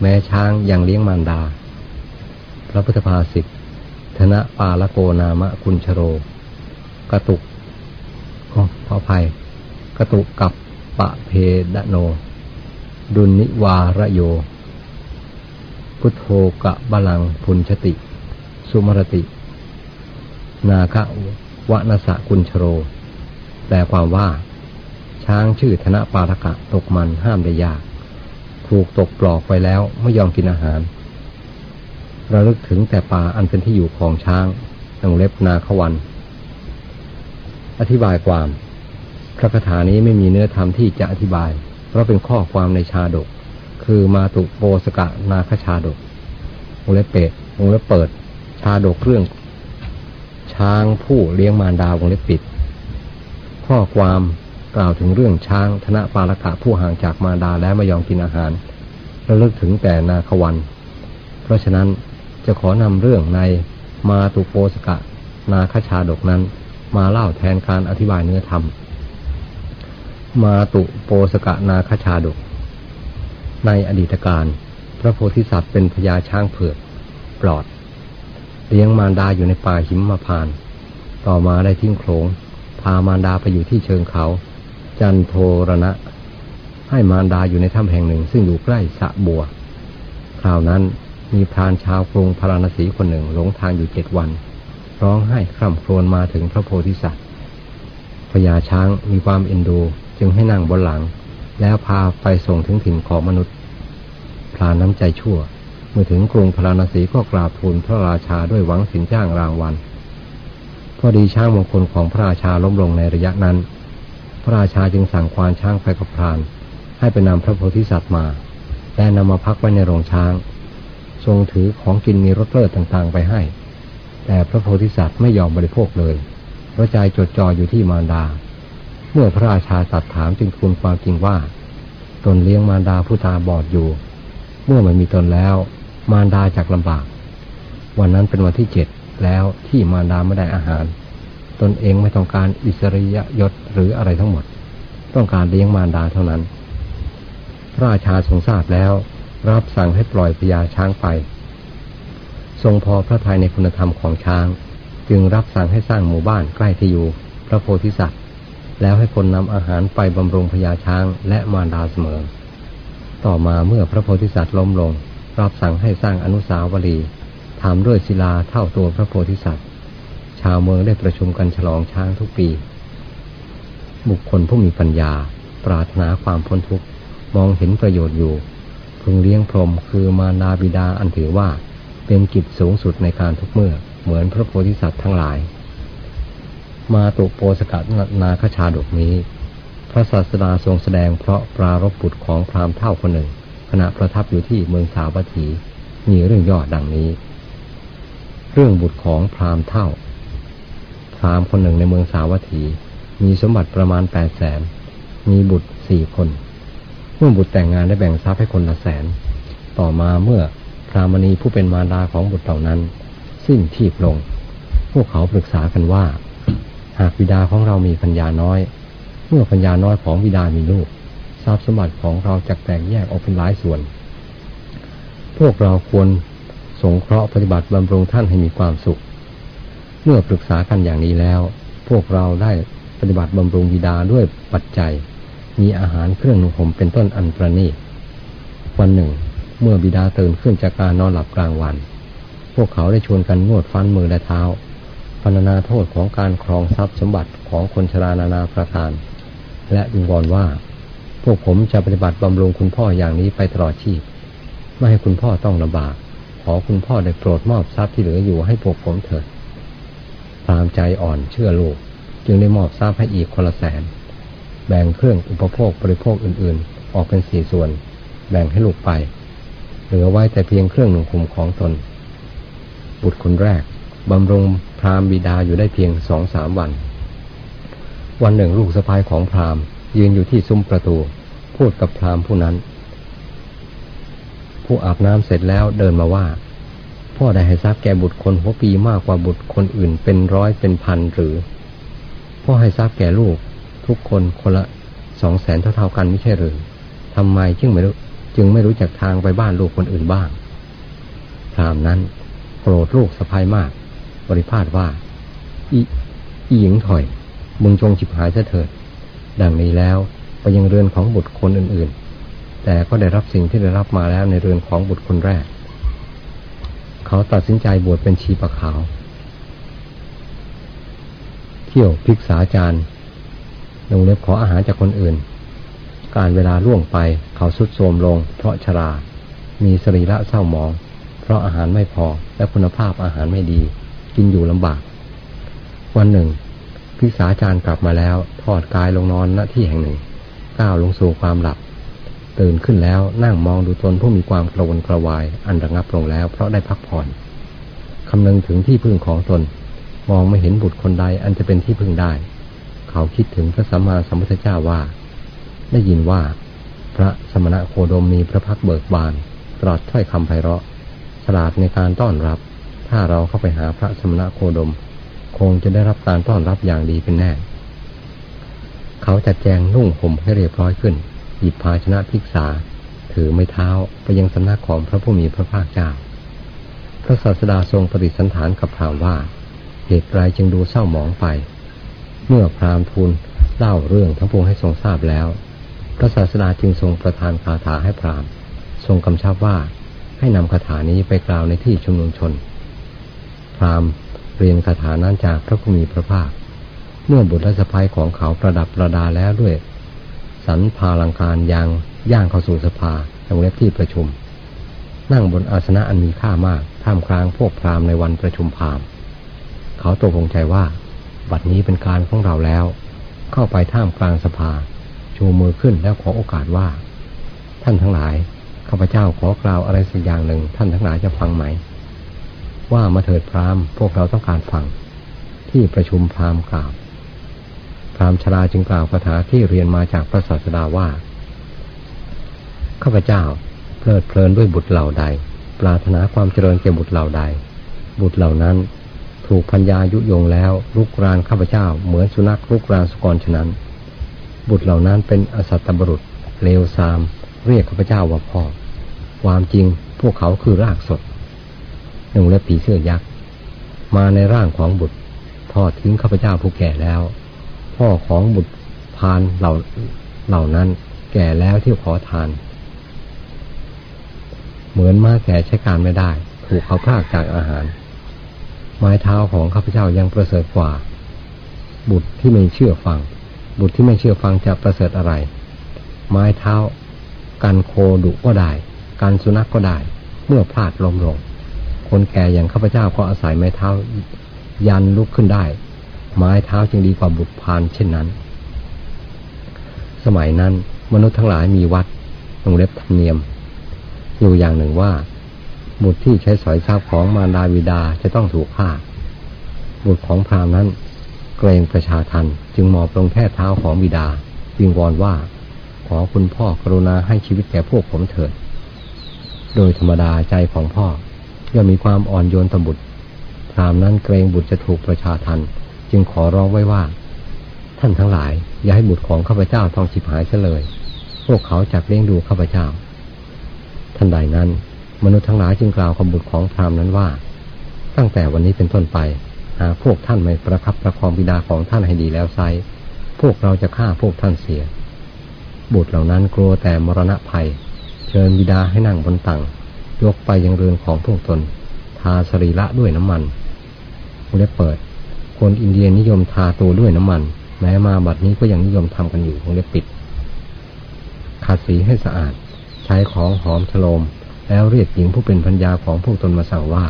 แม้ช้างยังเลี้ยงมารดา พระพุทธภาษิตธนะปาละโกนามะกุญชโร กระตุกขอขออภัย กระตุกกับปะเพดโน ดุนิวาระโย พุทโธกะบาลังพุนชติ สุมรติ นาคะวะนสะกุญชโร แปลความว่า ช้างชื่อธนะปาทกะตกมันห้ามได้ยาก ถูกตกปลอกไปแล้วไม่ยอมกินอาหารระลึกถึงแต่ป่าอันเป็นที่อยู่ของช้างตังเล็บนาขวัน อธิบายความ พระคาถานี้ไม่มีเนื้อธรรมที่จะอธิบาย เพราะเป็นข้อความในชาดก คือมาตุโปสกะนาคชาดกวงเล็บเป็ดวงเล็บเปิด ชาดกเรื่อง ช้างผู้เลี้ยงมารดาวงเล็บปิด ข้อความ กล่าวถึงเรื่องช้างธนปาลกะผู้ห่างจากมารดาและไม่ยอมกินอาหารระลึกถึงแต่นาควัน เพราะฉะนั้นจะขอนำเรื่องในมาตุโปสกะ นาคชาดกนั้น มาเล่าแทนการอธิบายเนื้อธรรม มาตุโปสกะนาคชาดก ในอดีตการ พระโพธิสัตว์เป็นพญาช้างเผือกปลอด เลี้ยงมารดาอยู่ในป่าหิมมาพานต์ต่อมาได้ทิ้งโขลงพามารดาไปอยู่ที่เชิงเขา จันโทรณะ ให้มารดาอยู่ในถ้ำแห่งหนึ่ง ซึ่งอยู่ใกล้สะบัว คราวนั้นมีพรานชาวกรุงพาราณสีคนหนึ่งหลงทางอยู่เจ็ดวัน ร้องไห้คร่ำครวญมาถึงพระโพธิสัตว์พญาช้างมีความเอ็นดูจึงให้นั่งบนหลัง แล้วพาไปส่งถึงถิ่นของมนุษย์ พรานน้ำใจชั่ว เมื่อถึงกรุงพาราณสีก็กราบทูลพระราชาด้วยหวังสินจ้างรางวัลพอดีช้างมงคลของพระราชาล้มลงในระยะนั้น ระราชาจึงสั่งควานช้างไปกับพราน ให้ไปนำพระโพธิสัตว์มา และนำมาพักไว้ในโรงช้าง ทรงถือของกินมีรสเลิศต่างๆ ไปให้ แต่พระโพธิสัตว์ไม่ยอมบริโภคเลยพระใจจดจ่ออยู่ที่มารดา เมื่อพระราชาสัตว์ถามจึงทูลความจริงว่า ตนเลี้ยงมารดาผู้ตาบอดอยู่ เมื่อไม่มีตนแล้ว มารดาจากลำบาก วันนั้นเป็นวันที่เจ็ดแล้วที่มารดาไม่ได้อาหาร ตนเองไม่ต้องการอิสริยยศหรืออะไรทั้งหมด ต้องการเลี้ยงมารดาเท่านั้น พระราชาทรงทราบแล้ว รับสั่งให้ปล่อยพญาช้างไป ทรงพอพระทัยในคุณธรรมของช้าง จึงรับสั่งให้สร้างหมู่บ้านใกล้ที่อยู่พระโพธิสัตว์ แล้วให้คนนำอาหารไปบำรุงพญาช้างและมารดาเสมอ ต่อมาเมื่อพระโพธิสัตว์ล้มลง รับสั่งให้สร้างอนุสาวรีย์ทำด้วยศิลาเท่าตัวพระโพธิสัตว์าวเมืองได้ประชุมกันฉลองช้างทุกปี บุคคลผู้มีปัญญา ปรารถนาความพ้นทุกข์ มองเห็นประโยชน์อยู่ พึงเลี้ยงพรหมคือมารดาบิดาอันถือว่า เป็นกิจสูงสุดในการทุกเมื่อ เหมือนพระโพธิสัตว์ทั้งหลาย มาตุโปสกัดนาคชาดกนี้ พระศาสดาทรงแสดงเพราะปรารบบุตรของพราหมณ์เท่าคนหนึ่ง ขณะประทับอยู่ที่เมืองสาวัตถีมีเรื่องย่อดดังนี้ เรื่องบุตรของพราหมณ์เท่า รามคนหนึ่งในเมืองสาวัตถี มีสมบัติประมาณแปดแสน มีบุตรสี่คน เมื่อบุตรแต่งงานได้แบ่งทรัพย์ให้คนละแสน ต่อมาเมื่อพรามณีผู้เป็นมารดาของบุตรเหล่านั้น สิ้นชีพลง พวกเขาปรึกษากันว่า หากบิดาของเรามีปัญญาน้อย เมื่อปัญญาน้อยของบิดามีลูกทรัพย์สมบัติของเราจะแตกแยกออกเป็นหลายส่วน พวกเราควรสงเคราะห์ปฏิบัติบำรุงท่านให้มีความสุข เมื่อปรึกษากันอย่างนี้แล้ว พวกเราได้ปฏิบัติบำรุงบิดาด้วยปัจจัย มีอาหารเครื่องนุ่งห่มเป็นต้นอันประณีตวันหนึ่ง เมื่อบิดาตื่นขึ้นจากการนอนหลับกลางวัน พวกเขาได้ชวนกันนวดฟันมือและเท้าพรรณนาโทษของการครองทรัพย์สมบัติของคนชรานานาประการ และวิงวอนว่า พวกผมจะปฏิบัติบำรุงคุณพ่ออย่างนี้ไปตลอดชีพ ไม่ให้คุณพ่อต้องลำบาก ขอคุณพ่อได้โปรดมอบทรัพย์ที่เหลืออยู่ให้พวกผมเถิด ตามใจอ่อนเชื่อลูก จึงได้มอบทรัพย์ให้อีกคนละแสน แบ่งเครื่องอุปโภคบริโภคอื่นๆ ออกเป็นสี่ส่วน แบ่งให้ลูกไป เหลือไว้แต่เพียงเครื่องหนุ่งห่มของตน บุตรคนแรกบำรุงพราหมณ์บิดาอยู่ได้เพียงสองสามวัน วันหนึ่งลูกสะพ้ายของพราหมณ์ยืนอยู่ที่ซุ้มประตู พูดกับพราหมณ์ผู้นั้น ผู้อาบน้ำเสร็จแล้วเดินมาว่า พ่อได้ให้ทรัพย์แก่บุตรคนหัวปีมากกว่าบุตรคนอื่นเป็นร้อยเป็นพันหรือ พ่อให้ทรัพย์แก่ลูก ทุกคนคนละสองแสนเท่าๆกันไม่ใช่หรือทำไมจึงไม่รู้จึงไม่รู้จักทางไปบ้านลูกคนอื่นบ้างพรามนั้นโกรธลูกสะพายมาก บริพาทว่า อีอีหญิงถอย มึงจงฉิบหายเถิด ดังนี้แล้วไปยังเรือนของบุตรคนอื่นๆ แต่ก็ได้รับสิ่งที่ได้รับมาแล้วในเรือนของบุตรคนแรก เขาตัดสินใจบวชเป็นชีปะขาว เที่ยวพิกษาจารย์ลงเล็บขออาหารจากคนอื่น การเวลาล่วงไปเขาสุดโทรมลง เพราะชรา มีสรีระเศร้าหมอง เพราะอาหารไม่พอและคุณภาพอาหารไม่ดี กินอยู่ลำบาก วันหนึ่งพิกษาจารย์กลับมาแล้ว ทอดกายลงนอนณที่แห่งหนึ่ง ก้าวลงสู่ความหลับ ตื่นขึ้นแล้วนั่งมองดูตนผู้มีความกระวนกระวาย อันระงับลงแล้ว เพราะได้พักผ่อนคำนึงถึงที่พึ่งของตน มองไม่เห็นบุตรคนใดอันจะเป็นที่พึ่งได้ เขาคิดถึงพระสัมมาสัมพุทธเจ้าว่า ได้ยินว่า พระสมณะโคดมมีพระพักเบิกบานตรัสถ้อยคำไพเราะฉลาดในการต้อนรับ ถ้าเราเข้าไปหาพระสมณะโคดม คงจะได้รับการต้อนรับอย่างดีเป็นแน่ เขาจัดแจงนุ่งห่มให้เรียบร้อยขึ้น หยิบภาชนะพิกษา ถือไม้เท้าไปยังสำนักของพระผู้มีพระภาคเจ้า พระศาสดาทรงปฏิสันฐานกับพราหมณ์ว่า เหตุไรจึงดูเศร้าหมองไป เมื่อพราหมณ์ทูลเล่าเรื่องทั้งปวงให้ทรงทราบแล้ว พระศาสดาจึงทรงประทานคาถาให้พราหมณ์ทรงกำชับว่าให้นำคาถานี้ไปกล่าวในที่ชุมนุมชน พราหมณ์เรียนคาถานั้นจากพระผู้มีพระภาค เมื่อบุตรและสะพ้ายของเขาประดับประดาแล้วด้วย สันพาลังการยางย่างเข้าสู่สภาตรงเล็บที่ประชุม นั่งบนอาสนะอันมีค่ามากท่ามกลางพวกพราหมณ์ในวันประชุมพราหมณ์เขาตกลงใจว่า บัดนี้เป็นการของเราแล้ว เข้าไปท่ามกลางสภา ชูมือขึ้นแล้วขอโอกาสว่า ท่านทั้งหลายข้าพเจ้าขอกล่าวอะไรสักอย่างหนึ่ง ท่านทั้งหลายจะฟังไหม ว่ามาเถิดพราหมณ์พวกเราต้องการฟัง ที่ประชุมพราหมณ์กล่าว พรามชราจึงกล่าวคาถาที่เรียนมาจากพระศาสดาว่าข้าพเจ้าเพลิดเพลินด้วยบุตรเหล่าใด ปรารถนาความเจริญแก่บุตรเหล่าใด บุตรเหล่านั้นถูกพัญญายุยงแล้วลุกรานข้าพเจ้าเหมือนสุนัขลุกรานสุกรฉะนั้น บุตรเหล่านั้นเป็นอสัตตบรุษเลวทราม เรียกข้าพเจ้าว่าพ่อ ความจริงพวกเขาคือรากสดหนึ่งและผีเสื้อยักษ์ มาในร่างของบุตรทอดทิ้งข้าพเจ้าผู้แก่แล้ว พ่อของบุตรพานเหล่าเหล่านั้น แก่แล้วที่ขอทาน เหมือนม้าแก่ใช้การไม่ได้ ถูกเขาพากจากอาหาร ไม้เท้าของข้าพเจ้ายังประเสริฐกว่า บุตรที่ไม่เชื่อฟัง บุตรที่ไม่เชื่อฟังจะประเสริฐอะไร ไม้เท้า กันโคดุก็ได้ การสุนัขกก็ได้ เมื่อพลาดลมลง คนแก่อย่างข้าพเจ้าก็อาศัยไม้เท้า ยันลุกขึ้นได้ ไม้เท้าจึงดีกว่าบุตรพานเช่นนั้น สมัยนั้นมนุษย์ทั้งหลายมีวัดวงเล็บธรรมเนียม อยู่อย่างหนึ่งว่า บุตรที่ใช้สอยทรัพย์ของมารดาบิดาจะต้องถูกฆ่า บุตรของพราหมณ์นั้น เกรงประชาทันจึงหมอบลงแค่เท้าของบิดาวิงวอนว่า ขอคุณพ่อกรุณาให้ชีวิตแก่พวกผมเถิด โดยธรรมดาใจของพ่อย่อมมีความอ่อนโยนต่อบุตรพราหมณ์นั้นเกรงบุตรจะถูกประชาทัน จึงขอร้องไว้ว่า ท่านทั้งหลาย อย่าให้บุตรของข้าพเจ้าต้องฉิบหายเสียเลย พวกเขาจักเลี้ยงดูข้าพเจ้า ท่านใดนั้น มนุษย์ทั้งหลายจึงกล่าวกับบุตรของพราหมณ์นั้นว่า ตั้งแต่วันนี้เป็นต้นไป หาพวกท่านไม่ประคับประคองบิดาของท่านให้ดีแล้วไซพวกเราจะฆ่าพวกท่านเสีย บุตรเหล่านั้นกลัวแต่มรณะภัย เชิญบิดาให้นั่งบนตังยกไปยังเรือนของพวกตน ทาสรีระด้วยน้ำมันเล็บเปิด คนอินเดียนิยมทาตัวด้วยน้ำมัน แม้มาบัดนี้ก็ยังนิยมทำกันอยู่วงเล็บปิดขัดสีให้สะอาด ใช้ของหอมฉโลม แล้วเรียกหญิงผู้เป็นพัญญาของพวกตนมาสั่งว่า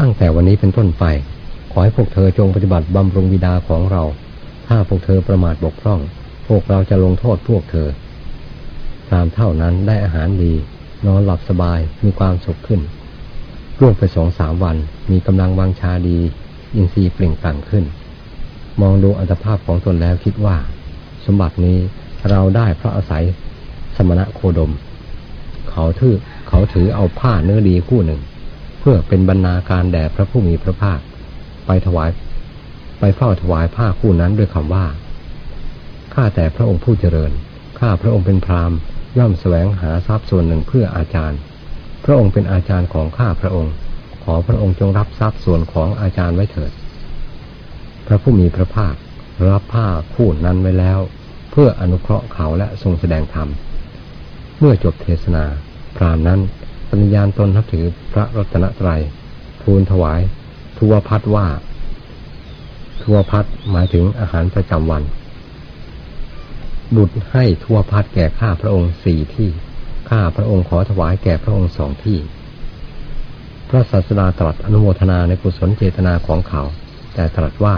ตั้งแต่วันนี้เป็นต้นไป ขอให้พวกเธอจงปฏิบัติบำรุงบิดาของเรา ถ้าพวกเธอประมาทบกพร่อง พวกเราจะลงโทษพวกเธอตามเท่านั้นได้อาหารดี นอนหลับสบายมีความสุขขึ้นร่วงไปสองสามวัน มีกำลังวังชาดี อินทรีย์เปล่งปลั่งขึ้น มองดูอัตภาพของตนแล้วคิดว่า สมบัตินี้เราได้เพราะอาศัยสมณะโคดม เขาถือเขาถือเอาผ้าเนื้อดีคู่หนึ่ง เพื่อเป็นบรรณาการแด่พระผู้มีพระภาค ไปถวาย ไปเฝ้าถวายผ้าคู่นั้นด้วยคำว่าข้าแต่พระองค์ผู้เจริญข้าพระองค์เป็นพราหมณ์ย่อมแสวงหาทรัพย์ส่วนหนึ่งเพื่ออาจารย์ พระองค์เป็นอาจารย์ของข้าพระองค์ ขอพระองค์จงรับทรัพย์ส่วนของอาจารย์ไว้เถิด พระผู้มีพระภาครับผ้าคู่นั้นไว้แล้ว เพื่ออนุเคราะห์เขาและทรงแสดงธรรม เมื่อจบเทศนา พรามนั้นปฏิญาณตนนับถือพระรัตนตรัยทูลถวายทุวพัดว่าทุวพัดหมายถึงอาหารประจำวัน บุตรให้ทุวพัดแก่ข้าพระองค์สี่ที่ ข้าพระองค์ขอถวายแก่พระองค์สองที่ ระศาสดาตรัสอนุโมทนาในกุศลเจตนาของเขา แต่ตรัสว่า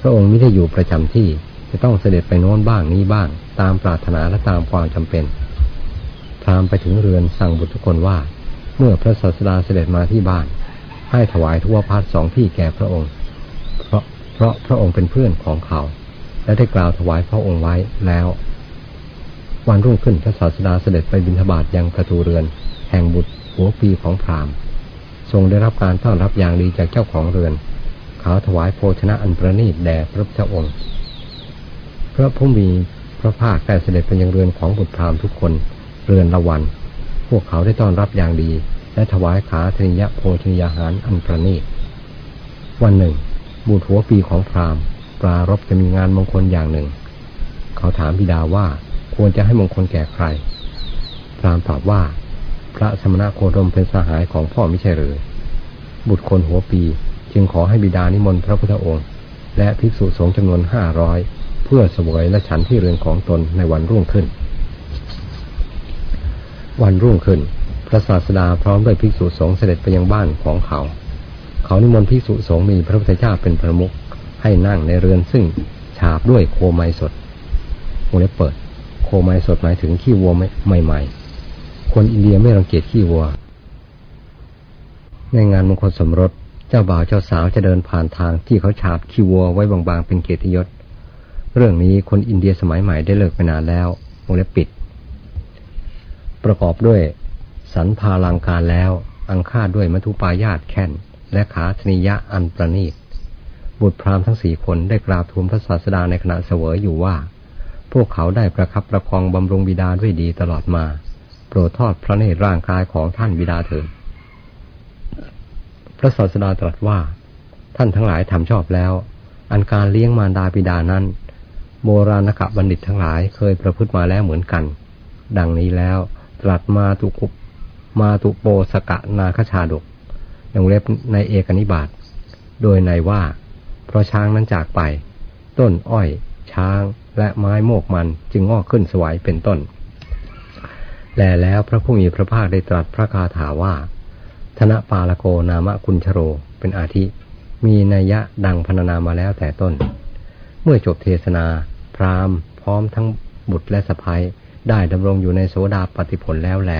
พระองค์ไม่ได้อยู่ประจำที่จะต้องเสด็จไปโน้นบ้างนี้บ้าง ตามปรารถนาและตามความจำเป็นพรามไปถึงเรือนสั่งบุตรทุกคนว่า เมื่อพระศาสดาเสด็จมาที่บ้าน ให้ถวายทั่วพัดสองที่แก่พระองค์ เพราะเพราะพระองค์เป็นเพื่อนของเขา และได้กล่าวถวายพระองค์ไว้แล้ว วันรุ่งขึ้นพระศาสดาเสด็จไปบิณฑบาตยังประตูเรือน แห่งบุตรหัวปีของพราหมณ์ ทรงได้รับการต้อนรับอย่างดีจากเจ้าของเรือน เขาถวายโภชนะอันประณีตแด่พระพุทธองค์พระผู้มีพระภาคได้เสด็จไปยังเรือนของบุตรพราหมณ์ทุกคนเรือนละวัน พวกเขาได้ต้อนรับอย่างดี และถวายขาธนิยะโภชนียาหารอันประณีตวันหนึ่ง บุตรหัวปีของพราหมณ์ปรารบจะมีงานมงคลอย่างหนึ่ง เขาถามบิดาว่าควรจะให้มงคลแก่ใคร พราหมณ์ตอบว่า ระสมณะโคดมเป็นสหายของพ่อไม่ใช่หรือบุตรคนหัวปีจึงขอให้บิดานิมนต์พระพุทธองค์ และภิกษุสงฆ์จำนวนห้าร้อยเพื่อเสวยและฉันที่เรือนของตนในวันรุ่งขึ้น วันรุ่งขึ้น พระศาสดาพร้อมด้วยภิกษุสงฆ์เสด็จไปยังบ้านของเขา เขานิมนต์ภิกษุสงฆ์มีพระพุทธเจ้าเป็นประมุขให้นั่งในเรือนซึ่งฉาบด้วยโคไมสดวงเล็บเปิด โคไมสดหมายถึงขี้วัวใหม่ๆ คนอินเดียไม่รังเกียจขี้วัว ในงานมงคลสมรส เจ้าบ่าวเจ้าสาวจะเดินผ่านทางที่เขาฉาบขี้วัวไว้บางๆเป็นเกียรติยศ เรื่องนี้คนอินเดียสมัยใหม่ได้เลิกไปนานแล้ววงเล็บปิด ประกอบด้วย สันพาลังการแล้ว อังคาดด้วยมัทุปายาตแค่นและขาธนิยะอันประณีต บุตรพราหมณ์ทั้งสี่คนได้กราบทูลพระศาสดาในขณะเสวยอยู่ว่า พวกเขาได้ประคับประคองบำรุงบิดาด้วยดีตลอดมา ปรดทอดพระเนตรร่างกายของท่านบิดาเถิดพระศาสดาตรัสว่า ท่านทั้งหลายทำชอบแล้ว อันการเลี้ยงมารดาบิดานั้น โบราณกะบัณฑิตทั้งหลายเคยประพฤติมาแล้วเหมือนกัน ดังนี้แล้วตรัสมาตุกุปมาตุโปสกะนาคชาดกยังเล็บในเอกนิบาตโดยในว่า เพราะช้างนั้นจากไป ต้นอ้อย ช้างและไม้โมกมันจึงงอกขึ้นสวยเป็นต้น แลแล้วพระผู้มีพระภาคได้ตรัสพระคาถาว่า ธนปาลโกนามะกุญชโร เป็นอาทิ มีนัยยะดังพรรณนามาแล้วแต่ต้น เมื่อจบเทศนา พราหมณ์พร้อมทั้งบุตรและสะพ้ยได้ดำรงอยู่ในโสดาปฏิผลแล้วแล